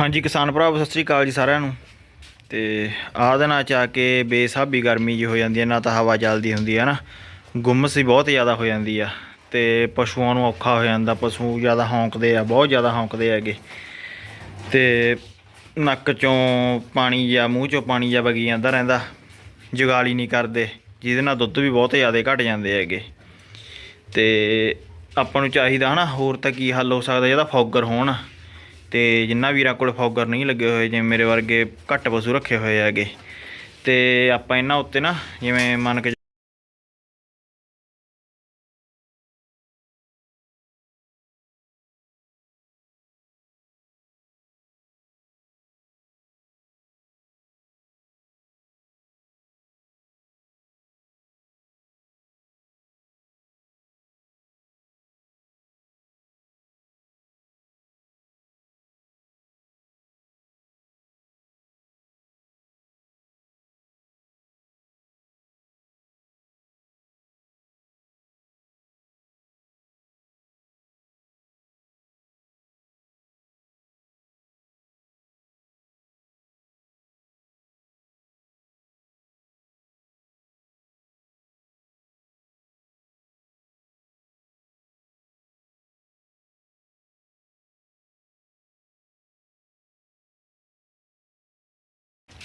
ਹਾਂਜੀ, ਕਿਸਾਨ ਭਰਾਵੋ, ਸਤਿ ਸ੍ਰੀ ਅਕਾਲ ਜੀ ਸਾਰਿਆਂ ਨੂੰ। ਤੇ ਆਹ ਦਿਨਾਂ ਚ ਆ ਕੇ ਬੇਸਾਬੀ ਗਰਮੀ ਜੀ ਹੋ ਜਾਂਦੀ ਹੈ, ਨਾ ਤਾਂ ਹਵਾ ਚੱਲਦੀ ਹੁੰਦੀ ਹੈ ਨਾ ਗੁੰਮਸ ਵੀ ਬਹੁਤ ਜ਼ਿਆਦਾ ਹੋ ਜਾਂਦੀ ਆ। ਤੇ ਪਸ਼ੂਆਂ ਨੂੰ ਔਖਾ ਹੋ ਜਾਂਦਾ, ਪਸ਼ੂ ਜ਼ਿਆਦਾ ਹੌਂਕਦੇ ਆ, ਬਹੁਤ ਜ਼ਿਆਦਾ ਹੌਂਕਦੇ ਹੈਗੇ। ਤੇ ਨੱਕ ਚੋਂ ਪਾਣੀ ਜਾਂ ਮੂੰਹ ਚੋਂ ਪਾਣੀ ਜਾਂ ਵਗੀ ਜਾਂਦਾ ਰਹਿੰਦਾ, ਜਗਾਲੀ ਨਹੀਂ ਕਰਦੇ, ਜਿਹਦੇ ਨਾਲ ਦੁੱਧ ਵੀ ਬਹੁਤ ਜ਼ਿਆਦਾ ਘਟ ਜਾਂਦੇ ਹੈਗੇ। ਤੇ ਆਪਾਂ ਨੂੰ ਚਾਹੀਦਾ, ਹਨਾ, ਹੋਰ ਤਾਂ ਕੀ ਹੱਲ ਹੋ ਸਕਦਾ ਜਿਹੜਾ ਫੌਗਰ ਹੋਣ। ਤੇ ਜਿੰਨਾ ਵੀਰਾਂ ਕੋਲ ਫੌਗਰ ਨਹੀਂ ਲੱਗੇ ਹੋਏ, ਜਿਵੇਂ ਮੇਰੇ ਵਰਗੇ ਘੱਟ ਪਸ਼ੂ ਰੱਖੇ ਹੋਏ ਹੈਗੇ। ਤੇ ਆਪਾਂ ਇਹਨਾਂ ਉੱਤੇ ਨਾ, ਜਿਵੇਂ ਮੰਨ ਕੇ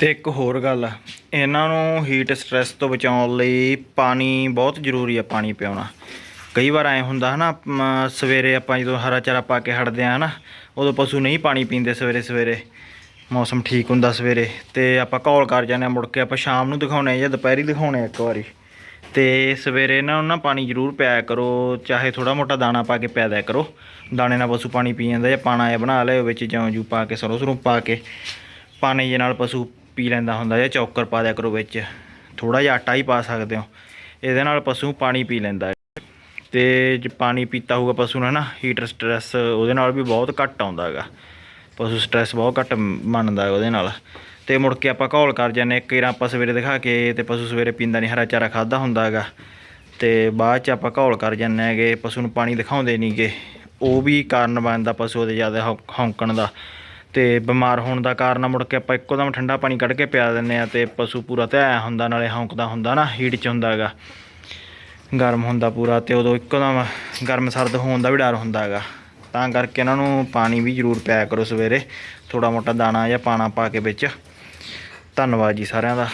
ਤੇ ਇੱਕ ਹੋਰ ਗੱਲ ਇਹਨਾਂ ਨੂੰ ਹੀਟ ਸਟ੍ਰੈਸ ਤੋਂ ਬਚਾਉਣ ਲਈ ਪਾਣੀ ਬਹੁਤ ਜ਼ਰੂਰੀ ਆ ਪਾਣੀ ਪਿਆਉਣਾ ਕਈ ਵਾਰ ਐ ਹੁੰਦਾ ਹਨਾ ਮ, ਸਵੇਰੇ ਆਪਾਂ ਜਦੋਂ ਹਰਾ ਚਾਰਾ ਪਾ ਕੇ ਹਟਦੇ ਆ ਹਨਾ ਉਦੋਂ ਪਸ਼ੂ ਨਹੀਂ ਪਾਣੀ ਪੀਂਦੇ ਸਵੇਰੇ ਸਵੇਰੇ। ਮੌਸਮ ਠੀਕ ਹੁੰਦਾ ਸਵੇਰੇ ਤੇ ਆਪਾਂ ਘੌਲ ਕਰ ਜਾਂਦੇ ਆ ਮੁੜ ਕੇ ਆਪਾਂ ਸ਼ਾਮ ਨੂੰ ਦਿਖਾਉਣੇ ਆ ਜਾਂ ਦੁਪਹਿਰੀ ਦਿਖਾਉਣੇ ਆ ਇੱਕ ਵਾਰੀ। ਤੇ ਸਵੇਰੇ ਇਹਨਾਂ ਨੂੰ ਨਾ ਪਾਣੀ ਜ਼ਰੂਰ ਪਿਆਇਆ ਕਰੋ ਚਾਹੇ ਥੋੜਾ ਮੋਟਾ ਦਾਣਾ ਪਾ ਕੇ ਪਿਆ ਦਿਆ ਕਰੋ। ਦਾਣੇ ਨਾਲ ਪਸ਼ੂ ਪਾਣੀ ਪੀ ਜਾਂਦਾ ਜਾਂ ਪਾਣਾ ਜਿਹਾ ਬਣਾ ਲਿਓ ਵਿੱਚ ਜੌਂ ਜੂ ਪਾ ਕੇ ਸਰੋਂ ਸਰੋਂ ਪਾ ਕੇ। ਪਾਣੀ ਜੇ ਨਾਲ ਪਸ਼ੂ ਪੀ ਲੈਂਦਾ ਹੁੰਦਾ ਜਾਂ ਚੌਕਰ ਪਾ ਦਿਆ ਕਰੋ ਵਿੱਚ। ਥੋੜਾ ਜਿਹਾ ਆਟਾ ਹੀ ਪਾ ਸਕਦੇ ਹੋ। ਇਹਦੇ ਨਾਲ ਪਸ਼ੂ ਪਾਣੀ ਪੀ ਲੈਂਦਾ ਹੈ। ਤੇ ਜੇ ਪਾਣੀ ਪੀਤਾ ਹੋਊਗਾ ਪਸ਼ੂ ਨੇ ਨਾ ਹੀਟਰ ਸਟ੍ਰੈਸ ਉਹਦੇ ਨਾਲ ਵੀ ਬਹੁਤ ਘੱਟ ਆਉਂਦਾ ਹੈਗਾ। ਪਸ਼ੂ ਸਟ੍ਰੈਸ ਬਹੁਤ ਘੱਟ ਮੰਨਦਾ ਉਹਦੇ ਨਾਲ। ਤੇ ਮੁੜ ਕੇ ਆਪਾਂ ਘੋਲ ਕਰ ਜਾਂਦੇ ਇੱਕ ਵਾਰ ਆਪਾਂ ਸਵੇਰੇ ਦਿਖਾ ਕੇ ਤੇ ਪਸ਼ੂ ਸਵੇਰੇ ਪੀਂਦਾ ਨਹੀਂ, ਹਰਾ ਚਾਰਾ ਖਾਦਾ ਹੁੰਦਾ ਹੈਗਾ। ਤੇ ਬਾਅਦ ਚ ਆਪਾਂ ਘੋਲ ਕਰ ਜਾਂਦੇ ਹੈਗੇ। ਪਸ਼ੂ ਨੂੰ ਪਾਣੀ ਦਿਖਾਉਂਦੇ ਨਹੀਂਗੇ ਉਹ ਵੀ ਕਾਰਨ ਬਣਦਾ ਪਸ਼ੂ ਦੇ ਜ਼ਿਆਦਾ ਹੌ- ਹੌਂਕਣ ਦਾ। ਤੇ ਬਿਮਾਰ ਹੋਣ ਦਾ ਕਾਰਨ ਮੁੜ ਕੇ ਆਪਾਂ ਇੱਕੋ ਦਮ ਠੰਡਾ ਪਾਣੀ ਕੱਢ ਕੇ ਪਿਆ ਦਿੰਨੇ ਆ ਤੇ ਪਸ਼ੂ ਪੂਰਾ ਧਿਆਇਆ ਹੁੰਦਾ, ਨਾਲੇ ਹੌਂਕਦਾ ਹੁੰਦਾ ਨਾ, ਹੀਟ ਚ ਹੁੰਦਾ ਹੈਗਾ। ਗਰਮ ਹੁੰਦਾ ਪੂਰਾ ਤੇ ਉਦੋਂ ਇੱਕੋ ਦਮ ਗਰਮ ਸਰਦ ਹੋਣ ਦਾ ਵੀ ਡਰ ਹੁੰਦਾ ਹੈਗਾ। ਤਾਂ ਕਰਕੇ ਇਹਨਾਂ ਨੂੰ ਪਾਣੀ ਵੀ ਜ਼ਰੂਰ ਪਿਆ ਕਰੋ ਸਵੇਰੇ ਥੋੜਾ ਮੋਟਾ ਦਾਣਾ ਜਾਂ ਪਾਣਾ ਪਾ ਕੇ ਵਿੱਚ। ਧੰਨਵਾਦ ਜੀ ਸਾਰਿਆਂ ਦਾ।